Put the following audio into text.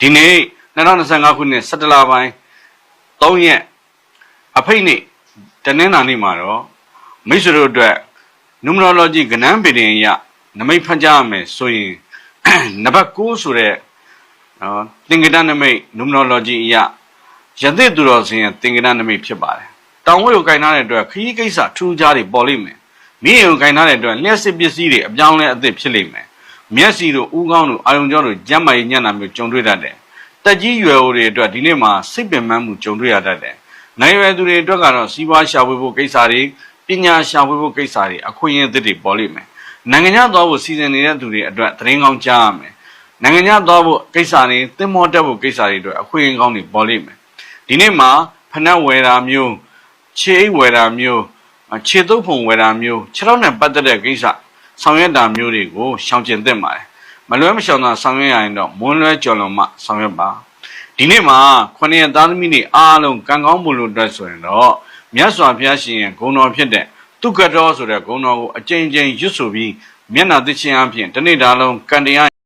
ဒီနေ့2025ခုနှစ်17လပိုင်း3ရက်အဖိတ်နေ့တနင်္လာနေ့မှာတော့မိတ်ဆွေတို့အတွက် numerology ကဏ္ဍပင်အရနမိတ်ဖတ်ကြရမယ်ဆိုရင်နံပါတ်9ဆိုတဲ့နော်သင်္ကေတနမိတ် numerology အရယသိသူတော်စင်ရဲ့သင်္ကေတနမိတ်ဖြစ်ပါတယ်တောင်ဝဲကိုကင်ထားတဲ့အတွက်ခရီးကိစ္စထူးခြားတွေပေါ်လိမ့်မယ် မိရင်ကိုကင်ထားတဲ့အတွက်လျှက်စစ်ပစ္စည်းတွေအပြောင်းလဲအသစ်ဖြစ်လိမ့်မယ်မျက်စီတို့ဥကောင်းတို့အာယုံကြောတို့ကြမ်းမာရေးညံ့တာမျိုးကြုံတွေ့တတ်တယ်တက်ကြီးရွယ်အိုတွေအတွက်ဒီနေ့မှာစိတ်ပင်ပန်းမှုကြုံတွေ့ရတတ်တယ်။နိုင်ရွယ်သူတွေအတွက်ကတော့စီးပွားရှာဖွေဖို့ကိစ္စတွေပညာရှာဖွေဖို့ကိစ္စတွေအခွင့်အရေးအသစ်တွေပေါ်လိမ့်မယ်။နိုင်ငံခြားသွားဖို့စီစဉ်နေတဲ့သူတွေအတွက်သတင်းကောင်းကြားရမယ်။နိုင်ငံခြားသွားဖို့ကိစ္စတွေသင်္ဘောတက်ဖို့ကိစ္စတွေအတွက်အခွင့်အရေးကောင်းတွေပေါ်လိမ့်မယ်။ဒီနေ့မှာဖနက်ဝယ်တာမျိုးခြေအိတ်ဝယ်တာမျိုး ခြေတုပ်ဖုံဝယ်တာမျိုးခြေထောက်နဲ့ပတ်သက်တဲ့ကိစ္စဆောင်ရွက်တာမျိုးတွေကိုရှောင်ကျဉ်သင့်ပါတယ်။မလွဲမရှောင်သာဆောင်ရွက်ရရင်တော့မွန်းလွဲကြော်လွန်မှဆောင်ရွက်ပါ။ဒီနေ့မှာခொနည်းသားသမီးတွေအားလုံးကံကောင်းမှုလို့အတွက်ဆိုရင်တော့မြတ်စွာဘုရားရှင်ရဲ့ဂုဏ်တော်ဖြစ်တဲ့တုကတော်ဆိုတဲ့ဂုဏ်တော်ကိုအကျဉ်းချင်းရွတ်ဆိုပြီးမျက်နာသိချင်းအပြင်တနေ့တာလုံးကံတရား